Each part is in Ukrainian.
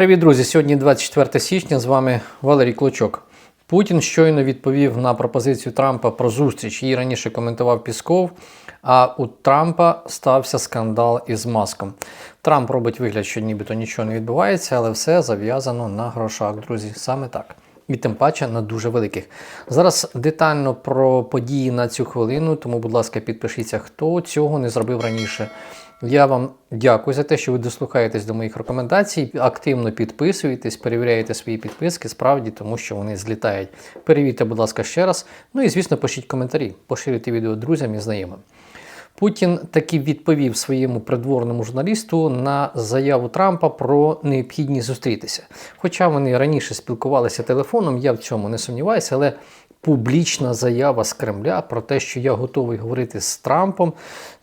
Привіт, друзі! Сьогодні 24 січня. З вами Валерій Клочок. Путін щойно відповів на пропозицію Трампа про зустріч. Її раніше коментував Пісков. А у Трампа стався скандал із маском. Трамп робить вигляд, що нібито нічого не відбувається, але все зав'язано на грошах, друзі. Саме так. І тим паче на дуже великих. Зараз детально про події на цю хвилину, тому, будь ласка, підпишіться, хто цього не зробив раніше. Я вам дякую за те, що ви дослухаєтесь до моїх рекомендацій. Активно підписуєтесь, перевіряєте свої підписки, справді, тому що вони злітають. Перевірте, будь ласка, ще раз. Ну і, звісно, пишіть коментарі, поширюйте відео друзям і знайомим. Путін таки відповів своєму придворному журналісту на заяву Трампа про необхідність зустрітися. Хоча вони раніше спілкувалися телефоном, я в цьому не сумніваюся, але публічна заява з Кремля про те, що я готовий говорити з Трампом,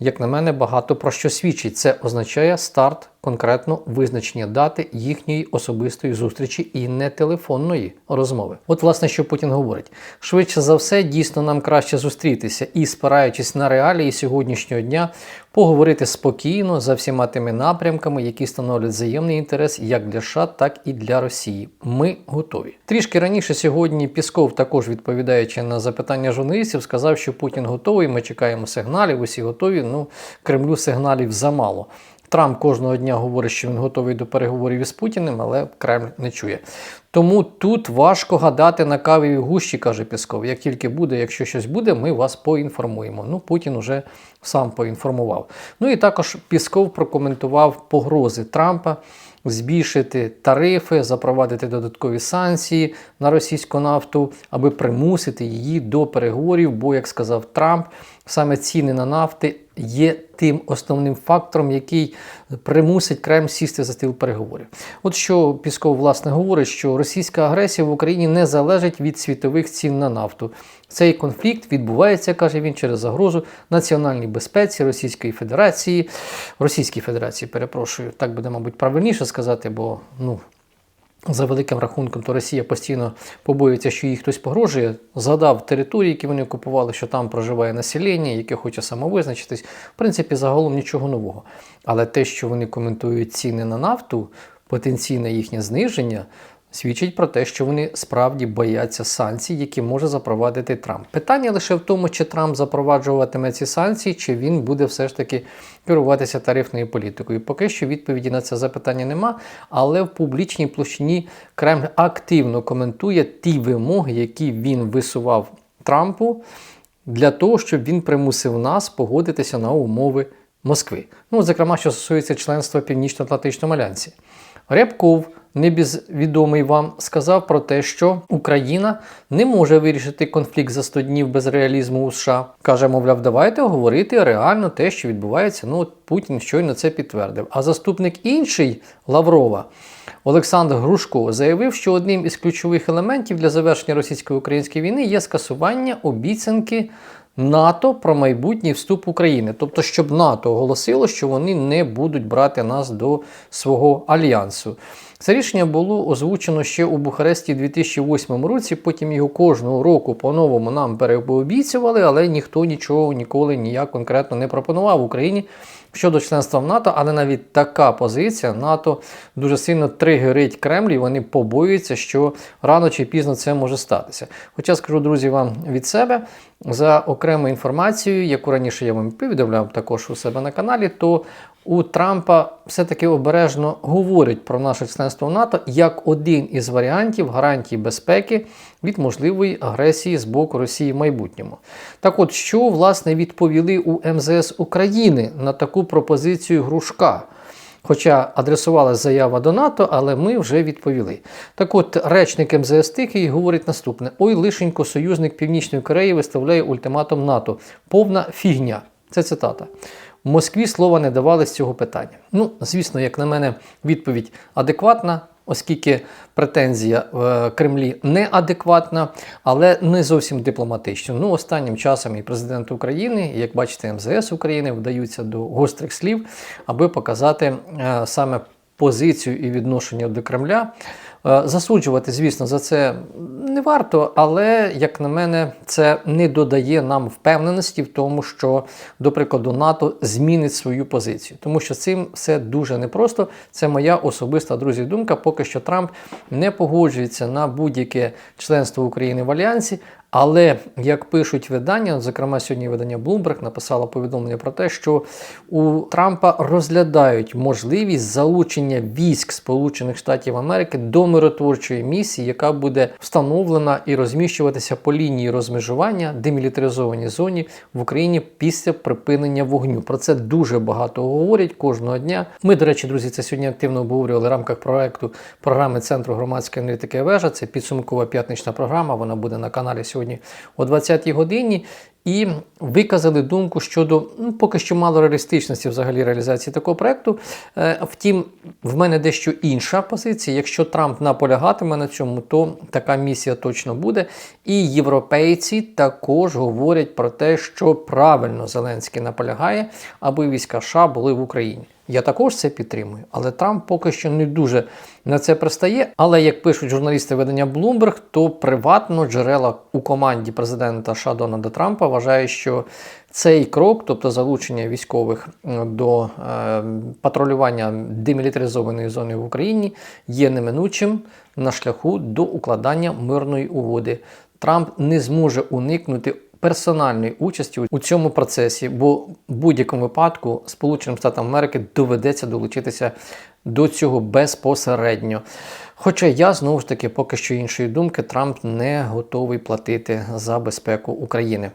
як на мене, багато про що свідчить. Це означає старт конкретно визначення дати їхньої особистої зустрічі і не телефонної розмови. От, власне, що Путін говорить: швидше за все, дійсно нам краще зустрітися і, спираючись на реалії сьогоднішнього дня, поговорити спокійно за всіма тими напрямками, які становлять взаємний інтерес як для США, так і для Росії. Ми готові. Трішки раніше сьогодні Пісков, також відповідаючи на запитання журналістів, сказав, що Путін готовий. Ми чекаємо сигналів, усі готові. Ну Кремлю сигналів замало. Трамп кожного дня говорить, що він готовий до переговорів із Путіним, але Кремль не чує. Тому тут важко гадати на каві гущі, каже Пісков. Як тільки буде, якщо щось буде, ми вас поінформуємо. Ну, Путін уже сам поінформував. Ну і також Пісков прокоментував погрози Трампа. Збільшити тарифи, запровадити додаткові санкції на російську нафту, аби примусити її до переговорів. Бо, як сказав Трамп, саме ціни на нафти є тим основним фактором, який примусить Кремль сісти за стіл переговорів. От що Пісков власне говорить, що російська агресія в Україні не залежить від світових цін на нафту. Цей конфлікт відбувається, каже він, через загрозу національній безпеці Російської Федерації, Російській Федерації, перепрошую, так буде, мабуть, правильніше сказати, бо ну. За великим рахунком, то Росія постійно побоюється, що їй хтось погрожує. Згадав території, які вони окупували, що там проживає населення, яке хоче самовизначитись. В принципі, загалом нічого нового. Але те, що вони коментують ціни на нафту, потенційне їхнє зниження, свідчить про те, що вони справді бояться санкцій, які може запровадити Трамп. Питання лише в тому, чи Трамп запроваджуватиме ці санкції, чи він буде все ж таки керуватися тарифною політикою. Поки що відповіді на це запитання нема, але в публічній площині Кремль активно коментує ті вимоги, які він висував Трампу, для того, щоб він примусив нас погодитися на умови Москви. Ну, зокрема, що стосується членства Північно-Атлантичному альянсі. Рябков, небізвідомий вам, сказав про те, що Україна не може вирішити конфлікт за 100 днів без реалізму у США. Каже, мовляв, давайте говорити реально те, що відбувається. Ну, от Путін щойно це підтвердив. А заступник інший Лаврова. Олександр Грушко заявив, що одним із ключових елементів для завершення російсько-української війни є скасування обіцянки НАТО про майбутній вступ України. Тобто, щоб НАТО оголосило, що вони не будуть брати нас до свого альянсу. Це рішення було озвучено ще у Бухаресті у 2008 році. Потім його кожного року по-новому нам переобіцювали, але ніхто нічого ніколи ніяк конкретно не пропонував Україні щодо членства в НАТО. Але навіть така позиція НАТО дуже сильно тригерить Кремль, і вони побоюються, що рано чи пізно це може статися. Хоча скажу, друзі, вам від себе за окрему інформацію, яку раніше я вам повідомляв також у себе на каналі, то у Трампа все-таки обережно говорять про наше членство в НАТО як один із варіантів гарантій безпеки від можливої агресії з боку Росії в майбутньому. Так от, що власне відповіли у МЗС України на таку пропозицію Грушка? Хоча адресувалася заява до НАТО, але ми вже відповіли. Так от, речник МЗС Тихий говорить наступне: ой, лишенько, союзник Північної Кореї виставляє ультиматум НАТО. Повна фігня. Це цитата. Москві слова не давали з цього питання. Ну, звісно, як на мене, відповідь адекватна, оскільки претензія в Кремлі неадекватна, але не зовсім дипломатична. Ну, останнім часом і президент України, і як бачите, МЗС України вдаються до гострих слів, аби показати е, саме позицію і відношення до Кремля Е, Засуджувати, звісно, за це не варто, але, як на мене, це не додає нам впевненості в тому, що, до прикладу, НАТО змінить свою позицію. Тому що цим все дуже непросто. Це моя особиста друзі думка. Поки що Трамп не погоджується на будь-яке членство України в альянсі. Але як пишуть видання, зокрема сьогодні видання Bloomberg написало повідомлення про те, що у Трампа розглядають можливість залучення військ Сполучених Штатів Америки до миротворчої місії, яка буде встановлена і розміщуватися по лінії розмежування демілітаризованій зоні в Україні після припинення вогню. Про це дуже багато говорять кожного дня. Ми, до речі, друзі, це сьогодні активно обговорювали в рамках проекту програми Центру громадської аналітики вежа. Це підсумкова п'ятнична програма. Вона буде на каналі сьогодні о 20-й годині. І виказали думку щодо ну, поки що мало реалістичності взагалі реалізації такого проекту. Е, втім, в мене дещо інша позиція. Якщо Трамп наполягатиме на цьому, то така місія точно буде. І європейці також говорять про те, що правильно Зеленський наполягає, аби війська США були в Україні. Я також це підтримую, але Трамп поки що не дуже на це пристає. Але як пишуть журналісти видання Bloomberg, то приватно джерела у команді президента США Дональда Трампа вважають, що цей крок, тобто залучення військових до е, патрулювання демілітаризованої зони в Україні, є неминучим на шляху до укладання мирної угоди. Трамп не зможе уникнути персональної участі у цьому процесі, бо в будь-якому випадку Сполученим Штатам Америки доведеться долучитися до цього безпосередньо. Хоча я знову ж таки поки що іншої думки, Трамп не готовий платити за безпеку України.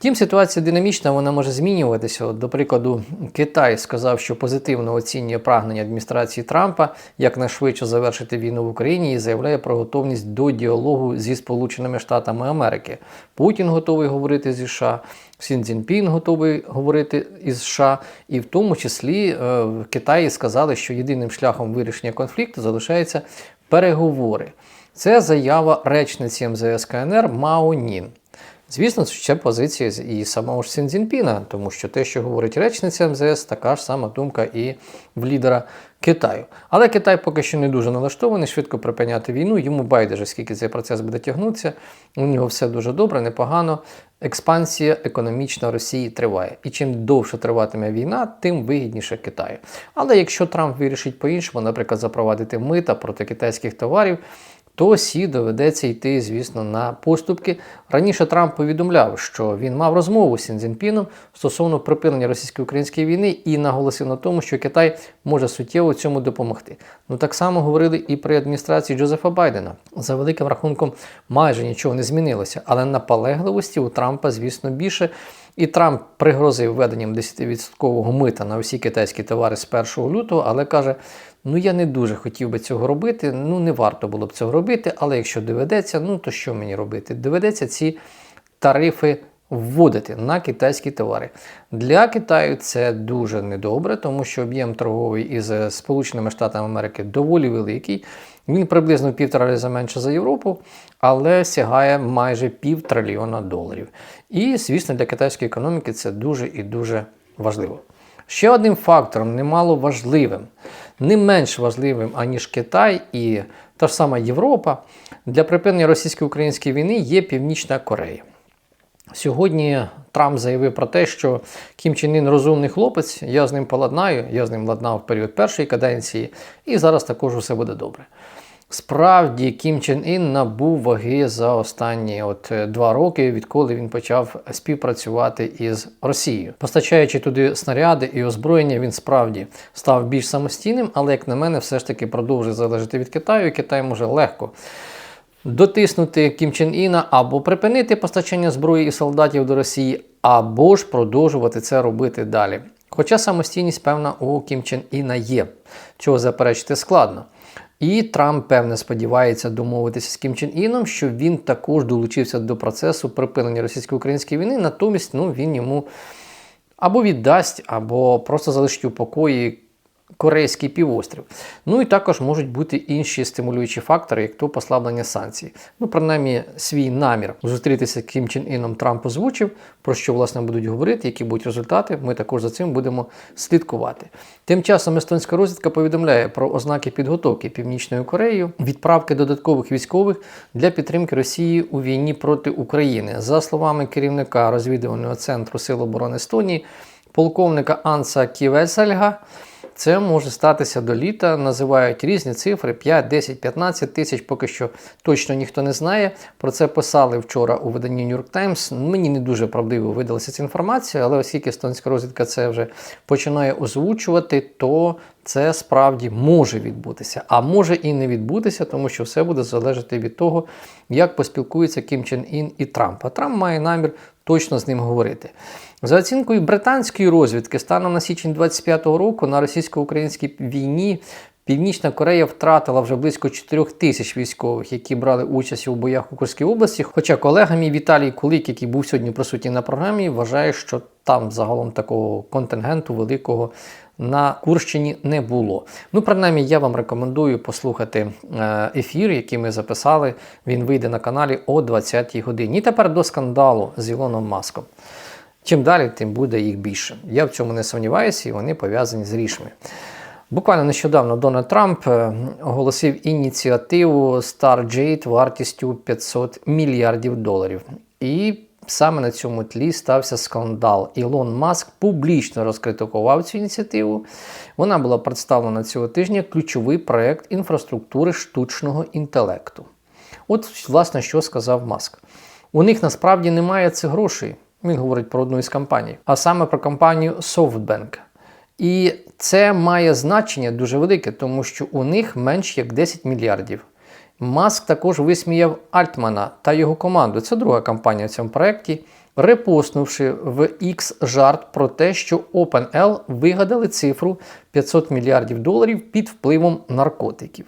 Втім, ситуація динамічна, вона може змінюватися. От, До прикладу, Китай сказав, що позитивно оцінює прагнення адміністрації Трампа якнайшвидше завершити війну в Україні і заявляє про готовність до діалогу зі Сполученими Штатами Америки. Путін готовий говорити зі США, Сін Цзіньпін готовий говорити із США, і в тому числі е, в Китаї сказали, що єдиним шляхом вирішення конфлікту залишається переговори. Це заява речниці МЗС КНР Мао Нін. Звісно, це позиція і самого ж Сінзінпіна, тому що те, що говорить речниця МЗС, така ж сама думка і в лідера Китаю. Але Китай поки що не дуже налаштований, швидко припиняти війну. Йому байдуже, скільки цей процес буде тягнутися. У нього все дуже добре, непогано. Експансія економічна Росії триває. І чим довше триватиме війна, тим вигідніше Китаю. Але якщо Трамп вирішить по-іншому, наприклад, запровадити мита проти китайських товарів, то Сі доведеться йти, звісно, на поступки. Раніше Трамп повідомляв, що він мав розмову з Сінзінпіном стосовно припинення російсько-української війни і наголосив на тому, що Китай може суттєво цьому допомогти. Ну так само говорили і при адміністрації Джозефа Байдена. За великим рахунком майже нічого не змінилося, але наполегливості у Трампа, звісно, більше. І Трамп пригрозив введенням 10% мита на усі китайські товари з 1 лютого, але каже: ну я не дуже хотів би цього робити, ну не варто було б цього робити, але якщо доведеться, ну то що мені робити? Доведеться ці тарифи вводити на китайські товари. Для Китаю це дуже недобре, тому що об'єм торговий із Сполученими Штатами Америки доволі великий. Він приблизно в півтора рази менше за Європу, але сягає майже пів трильйона доларів. І, звісно, для китайської економіки це дуже і дуже важливо. Ще одним фактором, немало важливим, не менш важливим, аніж Китай і та ж сама Європа, для припинення російсько-української війни є Північна Корея. Сьогодні Трамп заявив про те, що Кім Чен Ін розумний хлопець, я з ним поладнаю, я з ним ладнав в період першої каденції, і зараз також усе буде добре. Справді, Кім Чен Ін набув ваги за останні от два роки, відколи він почав співпрацювати із Росією. Постачаючи туди снаряди і озброєння, він справді став більш самостійним, але, як на мене, все ж таки продовжує залежати від Китаю, і Китай може легко дотиснути Кім Чен Іна або припинити постачання зброї і солдатів до Росії, або ж продовжувати це робити далі. Хоча самостійність, певна, у Кім Чен Іна є, чого заперечити складно. І Трамп, певне, сподівається домовитися з Кім Чен Іном, що він також долучився до процесу припинення російсько-української війни, натомість ну, він йому або віддасть, або просто залишить у покої Корейський півострів. Ну і також можуть бути інші стимулюючі фактори, як то послаблення санкцій. Ну, принаймні, свій намір зустрітися Кім Чен Іном Трамп озвучив, про що власне будуть говорити, які будуть результати. Ми також за цим будемо слідкувати. Тим часом естонська розвідка повідомляє про ознаки підготовки Північною Кореєю, відправки додаткових військових для підтримки Росії у війні проти України. За словами керівника розвідувального центру Сил оборони Естонії, полковника Анса Ківесельга. Це може статися до літа. Називають різні цифри: 5, 10, 15 тисяч. Поки що точно ніхто не знає. Про це писали вчора у виданні New York Times. Мені не дуже правдиво видалася ця інформація, але оскільки естонська розвідка це вже починає озвучувати, то це справді може відбутися, а може і не відбутися, тому що все буде залежати від того, як поспілкуються Кім Чен Ін і Трамп. А Трамп має намір точно з ним говорити. За оцінкою британської розвідки, станом на січень 25-го року на російсько-українській війні Північна Корея втратила вже близько 4 тисяч військових, які брали участь у боях у Курській області. Хоча колега мій Віталій Кулик, який був сьогодні присутній на програмі, вважає, що там загалом такого контингенту великого на Курщині не було. Ну, принаймні, я вам рекомендую послухати е, ефір, який ми записали. Він вийде на каналі о 20-й годині. І тепер до скандалу з Ілоном Маском. Чим далі, тим буде їх більше. Я в цьому не сумніваюся, і вони пов'язані з рішми. Буквально нещодавно Дональд Трамп е, оголосив ініціативу StarJade вартістю 500 мільярдів доларів. І саме на цьому тлі стався скандал. Ілон Маск публічно розкритикував цю ініціативу. Вона була представлена цього тижня ключовий проект інфраструктури штучного інтелекту. От, власне, що сказав Маск. У них насправді немає цих грошей. Він говорить про одну із компаній, а саме про компанію SoftBank. І це має значення дуже велике, тому що у них менш як 10 мільярдів. Маск також висміяв Альтмана та його команду. Це друга компанія в цьому проєкті, репостнувши в X жарт про те, що OpenL вигадали цифру 500 мільярдів доларів під впливом наркотиків.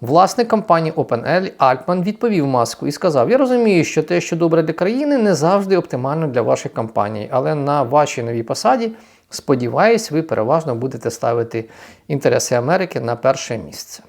Власник компанії OpenL Альтман відповів маску і сказав: Я розумію, що те, що добре для країни, не завжди оптимально для вашої компанії, але на вашій новій посаді, сподіваюсь, ви переважно будете ставити інтереси Америки на перше місце.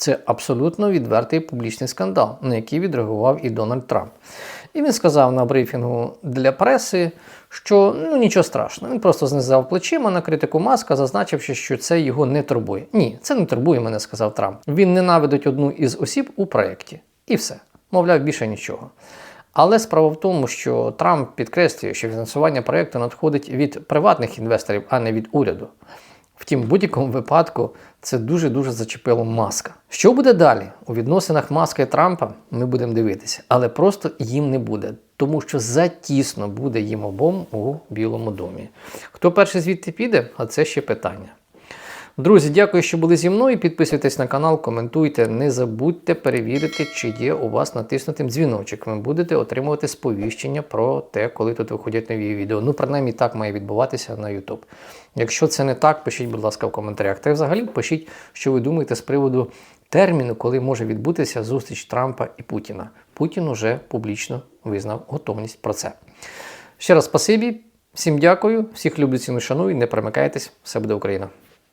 Це абсолютно відвертий публічний скандал, на який відреагував і Дональд Трамп. І він сказав на брифінгу для преси, що ну нічого страшного. Він просто знизав плечима на критику маска, зазначивши, що це його не турбує. Ні, це не турбує мене, сказав Трамп. Він ненавидить одну із осіб у проєкті. І все. Мовляв, більше нічого. Але справа в тому, що Трамп підкреслює, що фінансування проєкту надходить від приватних інвесторів, а не від уряду. Втім, в будь-якому випадку це дуже-дуже зачепило маска. Що буде далі? У відносинах маска і Трампа ми будемо дивитися, але просто їм не буде, тому що затісно буде їм обом у Білому домі. Хто перший звідти піде, а це ще питання. Друзі, дякую, що були зі мною. Підписуйтесь на канал, коментуйте. Не забудьте перевірити, чи є у вас натиснутим дзвіночок. Ви будете отримувати сповіщення про те, коли тут виходять нові відео. Ну, принаймні, так має відбуватися на YouTube. Якщо це не так, пишіть, будь ласка, в коментарях. Та й взагалі пишіть, що ви думаєте з приводу терміну, коли може відбутися зустріч Трампа і Путіна. Путін уже публічно визнав готовність про це. Ще раз спасибі, всім дякую, всіх люблю ціну шаную, не перемикайтесь, все буде Україна.